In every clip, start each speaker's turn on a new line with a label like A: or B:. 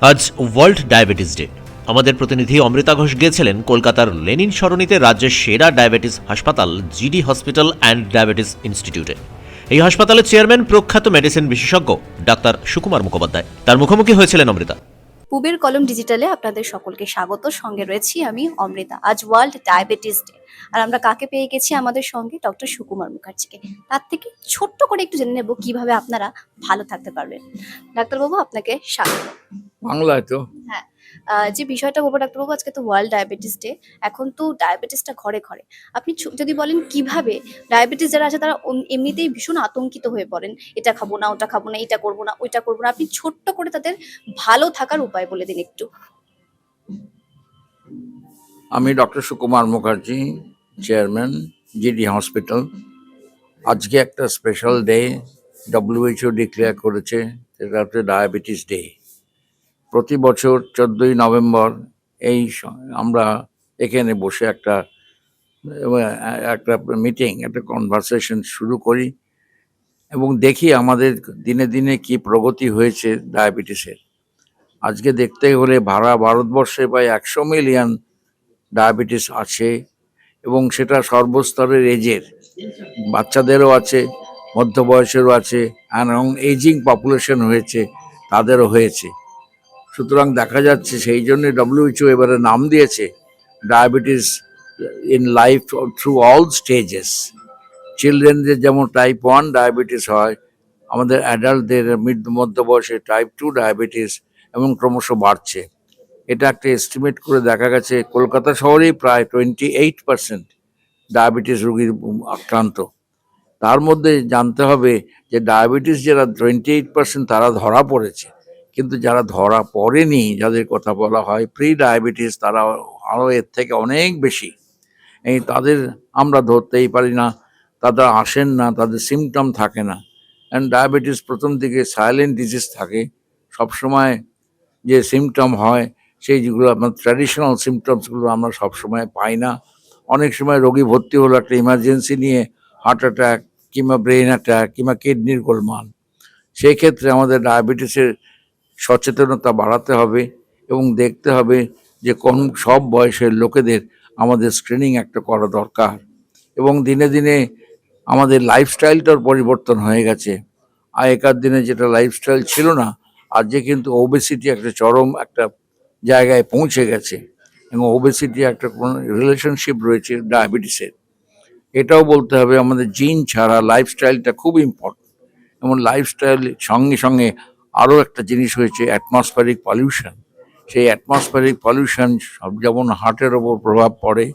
A: আজ world diabetes day. আমাদের প্রতিনিধি অমৃতা ঘোষ গিয়েছিলেন কলকাতার লেনিন সরণিতে রাজ্যের সেরা ডায়াবেটিস হাসপাতাল, জিডি হসপিটাল অ্যান্ড ডায়াবেটিস ইনস্টিটিউটে। এই হাসপাতালের চেয়ারম্যান প্রখ্যাত মেডিসিন বিশেষজ্ঞ ডাক্তার সুকুমার মুখোপাধ্যায়। তার মুখোমুখি হয়েছিলেন অমৃতা।
B: পুবের কলম ডিজিটালে আপনাদের সকলকে স্বাগত। সঙ্গে রয়েছি আমি অমৃতা আজ ওয়ার্ল্ড ডায়াবেটিস ডে আর আমরা কাকে পেয়ে গেছি? আমাদের সঙ্গে ডক্টর সুকুমার মুখার্জিকে। তার থেকে ছোট্ট করে একটু জেনে নেব কীভাবে আপনারা ভালো থাকতে পারবেন। ডাক্তারবাবু আপনাকে স্বাগত।
C: বাংলায় তো।
B: আহ, যে বিষয়টা বলব, ডাক্তারবাবু, আজকে তো ওয়ার্ল্ড ডায়াবেটিস ডে এখন তো ডায়াবেটিসটা ঘরে ঘরে। আপনি যদি বলেন কীভাবে ডায়াবেটিস যারা আছে, তারা এমনিতেই ভীষণ আতঙ্কিত হয়ে পড়েন। এটা খাব না, ওটা খাব না, এটা করব না, ওইটা করব না। আপনি ছোট্ট করে তাদের ভালো থাকার উপায় বলে দিন একটু।
C: আমি doctor Sukumar Mukherjee, chairman, GD hospital. আজকে একটা স্পেশাল ডে ডব্লিউএইচও ডিক্লেয়ার করেছে, সেটা হচ্ছে ডায়াবেটিস ডে প্রতি বছর চোদ্দোই নভেম্বর এই আমরা এখানে বসে একটা একটা মিটিং একটা কনভারসেশন শুরু করি এবং দেখি আমাদের দিনে দিনে কি প্রগতি হয়েছে ডায়াবেটিসের আজকে দেখতে হলে ভাড়া ভারতবর্ষে প্রায় একশো মিলিয়ন ডায়াবেটিস আছে এবং সেটা সর্বস্তরের এজের বাচ্চাদেরও আছে মধ্য বয়সেরও আছে এবং এজিং পপুলেশন হয়েছে, তাদেরও হয়েছে। সুতরাং দেখা যাচ্ছে সেই জন্য ডব্লিউএইচও এবারে নাম দিয়েছে diabetes in life through all stages. চিলড্রেনদের যেমন টাইপ ওয়ান ডায়াবেটিস হয়, আমাদের অ্যাডাল্টদের মিড মধ্য বয়সে টাইপ টু ডায়াবেটিস এবং ক্রমশ বাড়ছে। এটা একটা এস্টিমেট করে দেখা গেছে, কলকাতা শহরেই প্রায় টোয়েন্টি এইট পার্সেন্ট ডায়াবেটিস রোগীর আক্রান্ত। তার মধ্যে জানতে হবে যে ডায়াবেটিস যারা টোয়েন্টি এইট পার্সেন্ট তারা ধরা পড়েছে। কিন্তু যারা ধরা পড়েনি, যাদের কথা বলা হয় প্রি ডায়াবেটিস তারা আরও এর থেকে অনেক বেশি। এই তাদের আমরা ধরতেই পারি না, তারা আসেন না, তাদের সিমটম থাকে না। অ্যান্ড ডায়াবেটিস প্রথম দিকে সাইলেন্ট ডিজিজ থাকে। সবসময় যে সিমটম হয়, সেই যেগুলো আপনার ট্র্যাডিশনাল সিমটমসগুলো আমরা সবসময় পাই না। অনেক সময় রোগী ভর্তি হলো একটা ইমার্জেন্সি নিয়ে হার্ট অ্যাটাক কিংবা ব্রেন অ্যাটাক কিংবা কিডনির গোলমাল। সেই ক্ষেত্রে আমাদের ডায়াবেটিসের সচেতনতা বাড়াতে হবে এবং দেখতে হবে যে কোন সব বয়সের লোকেদের আমাদের স্ক্রিনিং একটা করা দরকার। এবং দিনে দিনে আমাদের লাইফস্টাইলটার পরিবর্তন হয়ে গেছে। আগেকার দিনে যেটা লাইফস্টাইল ছিল না আর যে কিন্তু ওবেসিটি একটা চরম একটা জায়গায় পৌঁছে গেছে। এবং ওবেসিটি একটা কোন রিলেশনশিপ রয়েছে ডায়াবেটিসের এটাও বলতে হবে আমাদের জিন ছাড়া লাইফস্টাইলটা খুব ইম্পর্টেন্ট এবং লাইফস্টাইল সঙ্গে সঙ্গে আরও একটা জিনিস হয়েছে অ্যাটমসফেরিক পলিউশন সেই অ্যাটমসফেরিক পলিউশন সব যেমন হার্টের ওপর প্রভাব পড়ে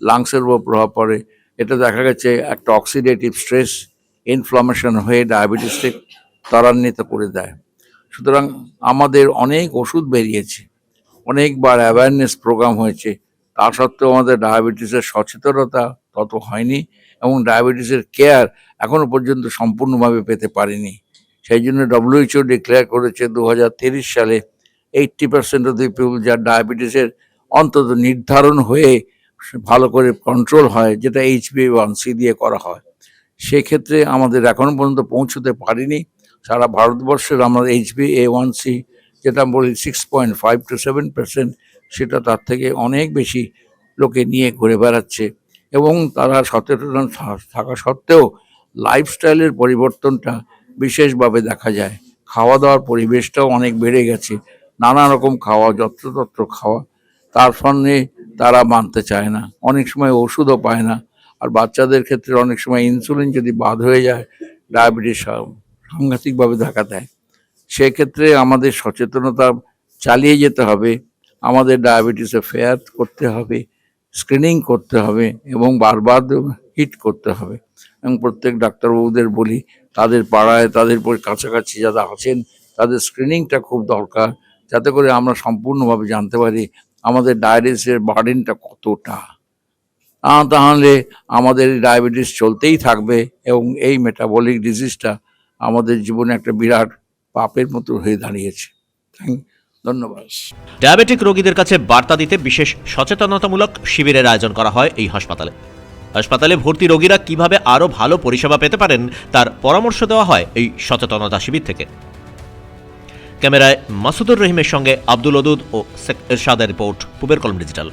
C: লাংসের ওপর প্রভাব পড়ে, এটা দেখা গেছে একটা অক্সিডেটিভ স্ট্রেস ইনফ্লামেশন হয়ে ডায়াবেটিসকে ত্বরান্বিত করে দেয়। সুতরাং আমাদের অনেক ওষুধ বেরিয়েছে, অনেকবার অ্যাওয়ারনেস প্রোগ্রাম হয়েছে। তা সত্ত্বেও আমাদের ডায়াবেটিসের সচেতনতা তত হয়নি এবং ডায়াবেটিসের কেয়ার এখনও পর্যন্ত সম্পূর্ণভাবে পেতে পারিনি। সেই জন্য ডব্লিউএইচও ডিক্লেয়ার করেছে দু সালে eighty percent of the people যার ডায়াবেটিসের অন্তত নির্ধারণ হয়ে ভালো করে কন্ট্রোল হয়, যেটা এইচবি ওয়ান সি দিয়ে করা হয়। সেক্ষেত্রে আমাদের এখনও পর্যন্ত পৌঁছতে পারিনি। সারা ভারতবর্ষের আমাদের এইচবি এ ওয়ান সি যেটা বলি six point five to seven percent সেটা তার থেকে অনেক বেশি লোকে নিয়ে ঘুরে বেড়াচ্ছে এবং তারা সচেতন থাকা সত্ত্বেও লাইফস্টাইলের পরিবর্তনটা বিশেষভাবে দেখা যায়। খাওয়া দাওয়ার পরিবেশটাও অনেক বেড়ে গেছে। নানা রকম খাওয়া, যত্রতত্র খাওয়া, তার সঙ্গে তারা মানতে চায় না। অনেক সময় ওষুধও পায় না। আর বাচ্চাদের ক্ষেত্রে অনেক সময় ইনসুলিন যদি বাদ হয়ে যায়, ডায়াবেটিস সাংঘাতিকভাবে দেখা দেয়। সেক্ষেত্রে আমাদের সচেতনতা চালিয়ে যেতে হবে। আমাদের ডায়াবেটিসে ফেয়ার করতে হবে, স্ক্রিনিং করতে হবে এবং বারবার হিট করতে হবে। এবং প্রত্যেক ডাক্তারবাবুদের বলি তাদের পাড়ায়, তাদের কাছাকাছি যারা আছেন, তাদের স্ক্রিনিংটা খুব দরকার যাতে করে আমরা সম্পূর্ণভাবে জানতে পারি আমাদের ডায়াবেটিসের বার্ডেনটা কতটা। তাহলে আমাদের ডায়াবেটিস চলতেই থাকবে এবং এই মেটাবলিক ডিজিজটা আমাদের জীবনে একটা বিরাট পাপের মতো হয়ে দাঁড়িয়েছে। ধন্যবাদ।
A: ডায়াবেটিক রোগীদের কাছে বার্তা দিতে বিশেষ সচেতনতামূলক শিবিরের আয়োজন করা হয় এই হাসপাতালে। হাসপাতালে ভর্তি রোগীরা কীভাবে আরও ভালো পরিষেবা পেতে পারেন, তার পরামর্শ দেওয়া হয় এই সচেতনতা শিবির থেকে। ক্যামেরায় মাসুদুর রহিমের সঙ্গে আব্দুল ওদুদ ও শেখ এরশাদের রিপোর্ট, পুবের কলম ডিজিটাল।